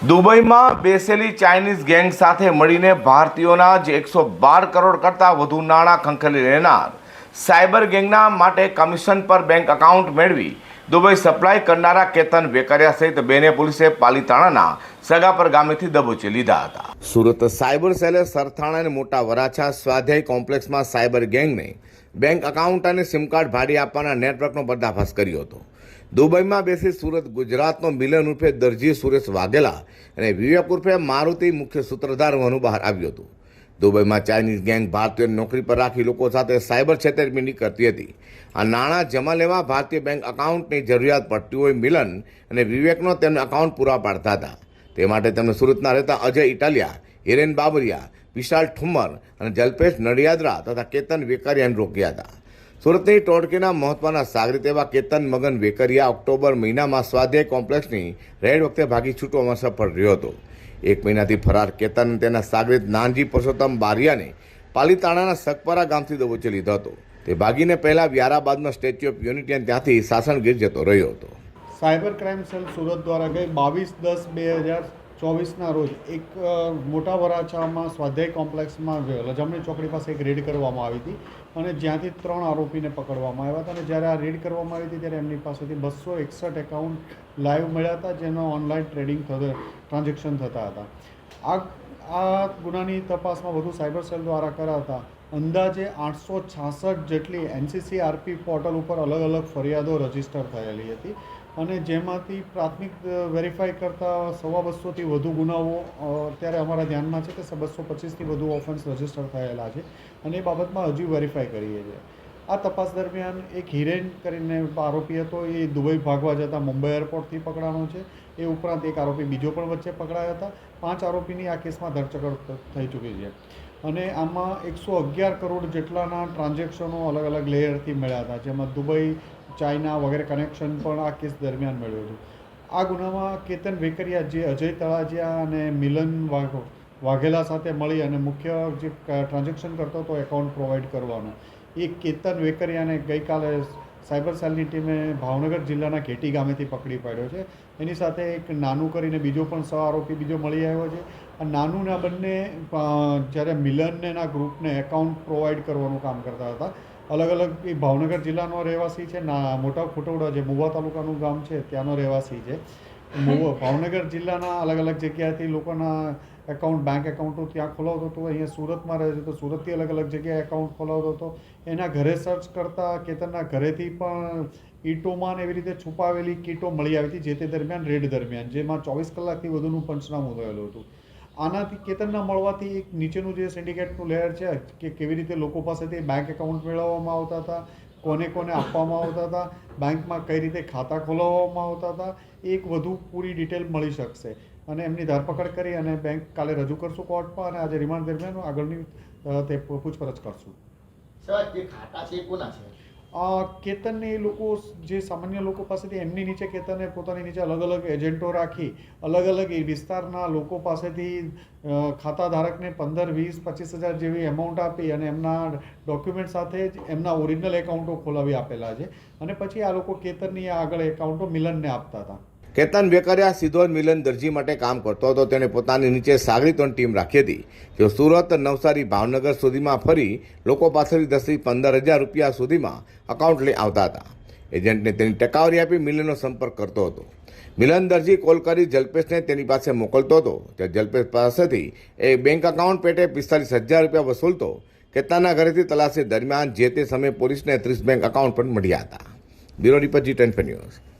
દુબઈમાં બેસેલી Chinese gang સાથે મળીને ભારતીયોના જ એકસો બાર કરોડ કરતાં વધુ નાણાં ખંખેરી રહેનાર સાયબર ગેંગના માટે કમિશન પર બેંક એકાઉન્ટ મેળવી દુબઈ સપ્લાય કરનારા કેતન વેકરિયા સહિત બેને પોલીસે પાલીતાણાના સગાપર ગામેથી દબોચી લીધા હતા. સુરત સાયબર સેલે સરથાણા અને મોટા વરાછા સ્વાધ્યાય કોમ્પ્લેક્સમાં સાયબર ગેંગને બેંક એકાઉન્ટ અને સિમ કાર્ડ ભાડે આપવાના નેટવર્કનો પર્દાફાશ કર્યો હતો. દુબઈમાં બેસી સુરત ગુજરાતનો મિલન ઉર્ફે દરજી સુરેશ વાઘેલા અને વિવેક ઉર્ફે મારુતિ મુખ્ય સૂત્રધાર હોવાનું બહાર આવ્યું હતું. દુબઈમાં ચાઇનીઝ ગેંગ ભારતીય નોકરી પર રાખી લોકો સાથે સાયબર છેતરપિંડી કરતી હતી. આ નાણાં જમા લેવા ભારતીય બેંક એકાઉન્ટની જરૂરિયાત પડતી હોય મિલન અને વિવેકનો તેમને એકાઉન્ટ પૂરા પાડતા હતા. તે માટે તેમને સુરતના રહેતા અજય ઇટાલિયા, હિરેન બાબરિયા, વિશાલ ઠુમ્મર અને જલ્પેશ નડિયાદરા તથા કેતન વેકરિયાને રોક્યા હતા. સુરતની ટોળકીના મહત્વના સાગરીત એવા કેતન મગન વેકરિયા ઓક્ટોબર મહિનામાં સ્વાધ્યાય કોમ્પ્લેક્સની રેડ વખતે ભાગી છૂટવામાં સફળ રહ્યો હતો. એક મહિનાથી ફરાર કેતન તેના સાગરીત નાનજી પુરુષોત્તમ બારિયાને પાલીતાણાના સકપરા ગામથી દબોચી લીધો હતો. તે ભાગીને પહેલા વ્યારાબાદમાં સ્ટેચ્યુ ઓફ યુનિટી અને ત્યાંથી સાસણગીર જતો રહ્યો હતો. સાયબર ક્રાઇમ સેલ સુરત દ્વારા ગઈ બાવીસ દસ બે હજાર ચોવીસના રોજ એક મોટા વરાછામાં સ્વાધ્યાય કોમ્પ્લેક્સમાં લજામણી ચોકડી પાસે એક રેડ કરવામાં આવી હતી અને જ્યાંથી ત્રણ આરોપીને પકડવામાં આવ્યા હતા અને જ્યારે આ રેડ કરવામાં આવી હતી ત્યારે એમની પાસેથી બસો એકસઠ એકાઉન્ટ લાઈવ મળ્યા હતા, જેનો ઓનલાઈન ટ્રેડિંગ થતો, ટ્રાન્ઝેક્શન થતા હતા. આ આ ગુનાની તપાસમાં વધુ સાયબર સેલ દ્વારા કરાતા અંદાજે આઠસો છાસઠ જેટલી એનસીસી આરપી પોર્ટલ ઉપર અલગ અલગ ફરિયાદો રજિસ્ટર થયેલી હતી. અને જેમાંથી પ્રાથમિક વેરીફાઈ કરતાં સવા બસોથી વધુ ગુનાઓ અત્યારે અમારા ધ્યાનમાં છે કે બસો પચીસથી વધુ ઓફન્સ રજિસ્ટર થયેલા છે અને એ બાબતમાં હજી વેરીફાઈ કરીએ છીએ. આ તપાસ દરમિયાન એક હિરેન કરીને આરોપી હતો, એ દુબઈ ભાગવા જતાં મુંબઈ એરપોર્ટથી પકડાણો છે. એ ઉપરાંત એક આરોપી બીજો પણ વચ્ચે પકડાયા હતા. પાંચ આરોપીની આ કેસમાં ધરપકડ થઈ ચૂકી છે. અને આમાં એકસો અગિયાર કરોડ જેટલાના ટ્રાન્ઝેક્શનો અલગ અલગ લેયરથી મળ્યા હતા, જેમાં દુબઈ ચાઇના વગેરે કનેક્શન પણ આ કેસ દરમિયાન મળ્યું હતું. આ ગુનામાં કેતન વેકરિયા જે અજય તળાજિયા અને મિલન વાઘો, વાઘેલા સાથે મળી અને મુખ્ય જે ટ્રાન્ઝેક્શન કરતો હતો એકાઉન્ટ પ્રોવાઈડ કરવાનો. એ કેતન વેકરિયાને ગઈકાલે સાયબર સેલની ટીમે ભાવનગર જિલ્લાના ઘેટી ગામેથી પકડી પાડ્યો છે. એની સાથે એક નાનું કરીને બીજો પણ સહ આરોપી બીજો મળી આવ્યો છે. આ નાનુંના બંને જ્યારે મિલનને એના ગ્રુપને એકાઉન્ટ પ્રોવાઈડ કરવાનું કામ કરતા હતા અલગ અલગ એ ભાવનગર જિલ્લાનો રહેવાસી છે, ના, મોટા ખોટવડા જે મુવા તાલુકાનું ગામ છે, ત્યાંનો રહેવાસી છે. મુવા, ભાવનગર જિલ્લાના અલગ અલગ જગ્યાએથી લોકોના એકાઉન્ટ બેંક એકાઉન્ટો ત્યાં ખોલાવતો હતો, અહીંયા સુરતમાં રહે છે તો સુરતથી અલગ અલગ જગ્યાએ એકાઉન્ટ ખોલાવતો હતો. એના ઘરે સર્ચ કરતાં કેતનના ઘરેથી પણ ઈટોમાં ને એવી રીતે છુપાવેલી કીટો મળી આવી હતી, જે તે દરમિયાન રેડ દરમિયાન, જેમાં ચોવીસ કલાકથી વધુનું પંચનામું થયેલું હતું. આનાથી કેતનના મળવાથી એક નીચેનું જે સિન્ડિકેટનું લેયર છે, કે કેવી રીતે લોકો પાસેથી બેંક એકાઉન્ટ મેળવવામાં આવતા હતા, કોને કોને આપવામાં આવતા હતા બેંકમાં કઈ રીતે ખાતા ખોલાવવામાં આવતા હતા, એક વધુ પૂરી ડિટેલ મળી શકશે. અને એમની ધરપકડ કરી અને બેંક કાલે રજૂ કરશું કોર્ટમાં અને આજે રિમાન્ડ દરમિયાન આગળની તે પૂછપરછ કરશું. સર, જે ખાતા છે કોના છે? કેતનને એ લોકો જે સામાન્ય લોકો પાસેથી એમની નીચે કેતને પોતાની નીચે અલગ અલગ એજન્ટો રાખી, અલગ અલગ એ વિસ્તારના લોકો પાસેથી ખાતા ધારકને પંદર, વીસ, પચીસ હજાર જેવી એમાઉન્ટ આપી અને એમના ડોક્યુમેન્ટ સાથે જ એમના ઓરિજિનલ એકાઉન્ટો ખોલાવી આપેલા છે. અને પછી આ લોકો કેતનની આગળ એકાઉન્ટો મિલનને આપતા હતા. કેતન વેકરિયા સીધો મિલન દરજી માટે કામ કરતો હતો. તેણે પોતાની નીચે સાગરીતોની ટીમ રાખી હતી. જેઓ સુરત, નવસારી, ભાવનગર સુધીમાં ફરી લોકો પાસેથી દસથી પંદર હજાર રૂપિયા સુધીમાં અકાઉન્ટ લઈ આવતા હતા. એજન્ટને તેની ટકાવારી આપી મિલનનો સંપર્ક કરતો હતો. મિલન દરજી કોલ કરી જલ્પેશને તેની પાસે મોકલતો હતો. ત્યાં જલ્પેશ પાસેથી એ બેંક એકાઉન્ટ પેટે પિસ્તાલીસ હજાર રૂપિયા વસૂલતો કેતાના ઘરેથી તલાશી દરમિયાન જે તે સમયે પોલીસને ત્રીસ બેંક એકાઉન્ટ પણ મળ્યા હતા. Bureau report G ten news.